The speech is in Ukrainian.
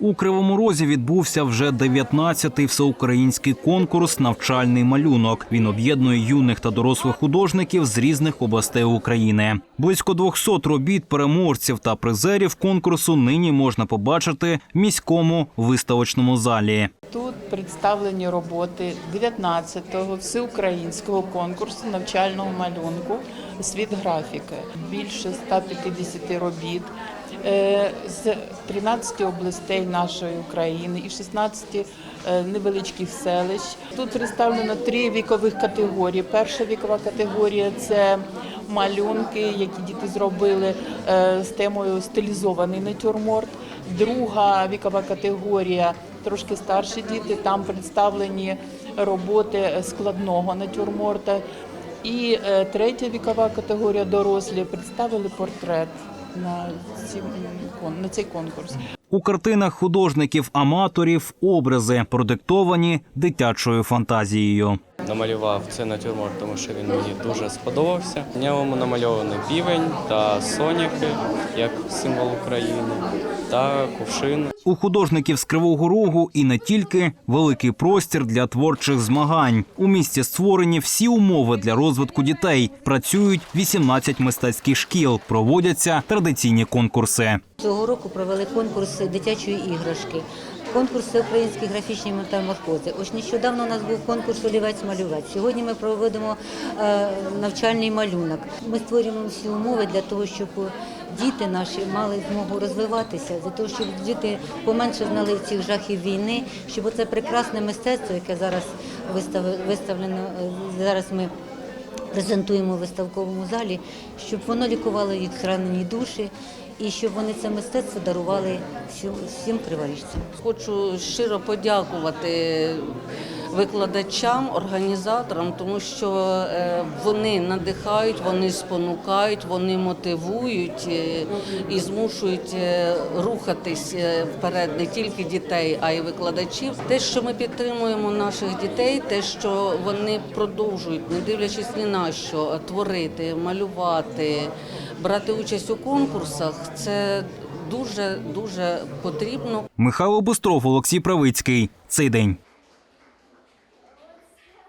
У Кривому Розі відбувся вже 19-й всеукраїнський конкурс Навчальний малюнок. Він об'єднує юних та дорослих художників з різних областей України. Близько 200 робіт переможців та призерів конкурсу нині можна побачити в міському виставочному залі. Тут представлені роботи 19-го всеукраїнського конкурсу навчального малюнку Світ графіки. Більше 150 робіт з 13 областей нашої України і 16 е, невеличких селищ. Тут представлено три вікових категорії. Перша вікова категорія це малюнки, які діти зробили е, з темою стилізований натюрморт. Друга вікова категорія трошки старші діти. Там представлені роботи складного натюрморта. І е, третя вікова категорія дорослі представили портрет на, ці, на цей конкурс. У картинах художників-аматорів образи продиктовані дитячою фантазією. Намалював це натюрморт, тому що він мені дуже сподобався. В ньому намальований півень та соняки як символ України та кувшин. У художників з Кривого Рогу і не тільки великий простір для творчих змагань. У місті створені всі умови для розвитку дітей. Працюють 18 мистецьких шкіл, проводяться традиційні конкурси. Цього року провели конкурс дитячої іграшки, конкурси українські графічні метаморфози. Ось нещодавно у нас був конкурс олівець-малювець. Сьогодні ми проводимо е, навчальний малюнок. Ми створюємо всі умови для того, щоб діти наші мали змогу розвиватися, для того, щоб діти поменше знали цих жахів війни, щоб оце прекрасне мистецтво, яке зараз вистав- виставлено, е, зараз ми презентуємо в виставковому залі, щоб воно лікувало їх зранені душі і щоб вони це мистецтво дарували всім, криворіжцям. Хочу щиро подякувати викладачам, організаторам, тому що е, вони надихають, вони спонукають, вони мотивують е, і змушують е, рухатись вперед не тільки дітей, а й викладачів. Те, що ми підтримуємо наших дітей, те, що вони продовжують, не дивлячись ні на що, творити, малювати, брати участь у конкурсах, це дуже дуже потрібно. Михайло Бустров, Олексій Правицький. Цей день.